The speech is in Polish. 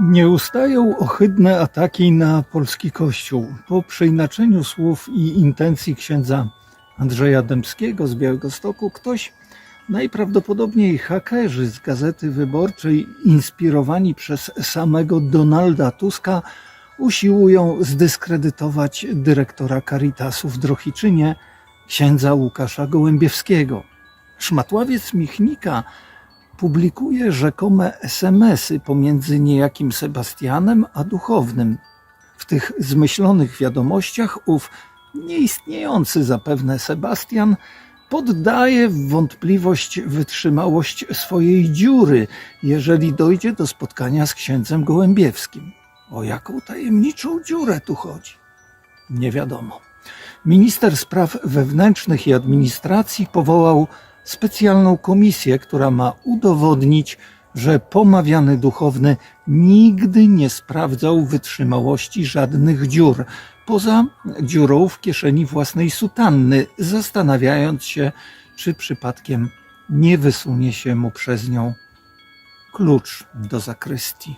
Nie ustają ohydne ataki na polski kościół. Po przeinaczeniu słów i intencji księdza Andrzeja Dębskiego z Białegostoku ktoś, najprawdopodobniej hakerzy z Gazety Wyborczej, inspirowani przez samego Donalda Tuska, usiłują zdyskredytować dyrektora Caritasu w Drohiczynie, księdza Łukasza Gołębiewskiego. Szmatławiec Michnika publikuje rzekome SMS-y pomiędzy niejakim Sebastianem a duchownym. W tych zmyślonych wiadomościach ów nieistniejący zapewne Sebastian poddaje w wątpliwość wytrzymałość swojej dziury, jeżeli dojdzie do spotkania z księdzem Gołębiewskim. O jaką tajemniczą dziurę tu chodzi? Nie wiadomo. Minister Spraw Wewnętrznych i Administracji powołał specjalną komisję, która ma udowodnić, że pomawiany duchowny nigdy nie sprawdzał wytrzymałości żadnych dziur, poza dziurą w kieszeni własnej sutanny, zastanawiając się, czy przypadkiem nie wysunie się mu przez nią klucz do zakrystii.